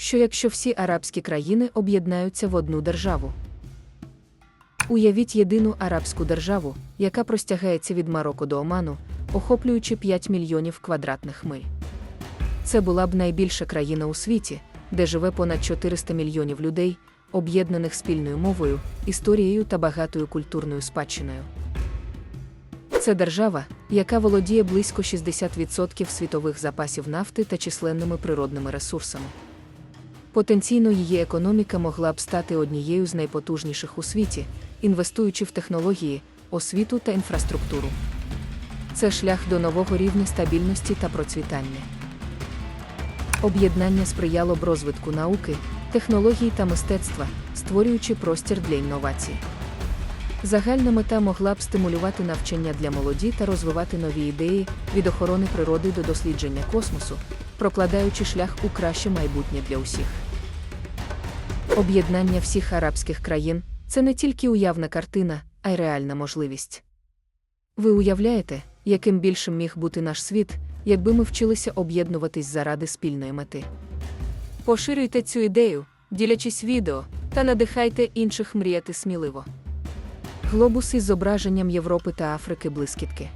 що якщо всі арабські країни об'єднаються в одну державу. Уявіть єдину арабську державу, яка простягається від Марокко до Оману, охоплюючи 5 мільйонів квадратних миль. Це була б найбільша країна у світі, де живе понад 400 мільйонів людей, об'єднаних спільною мовою, історією та багатою культурною спадщиною. Це держава, яка володіє близько 60% світових запасів нафти та численними природними ресурсами. Потенційно її економіка могла б стати однією з найпотужніших у світі, інвестуючи в технології, освіту та інфраструктуру. Це шлях до нового рівня стабільності та процвітання. Об'єднання сприяло б розвитку науки, технологій та мистецтва, створюючи простір для інновацій. Загальна мета могла б стимулювати навчання для молоді та розвивати нові ідеї від охорони природи до дослідження космосу, прокладаючи шлях у краще майбутнє для усіх. Об'єднання всіх арабських країн це не тільки уявна картина, а й реальна можливість. Ви уявляєте, яким більшим міг бути наш світ, якби ми вчилися об'єднуватись заради спільної мети. Поширюйте цю ідею, ділячись відео, та надихайте інших мріяти сміливо. Глобус із зображенням Європи та Африки блискітки.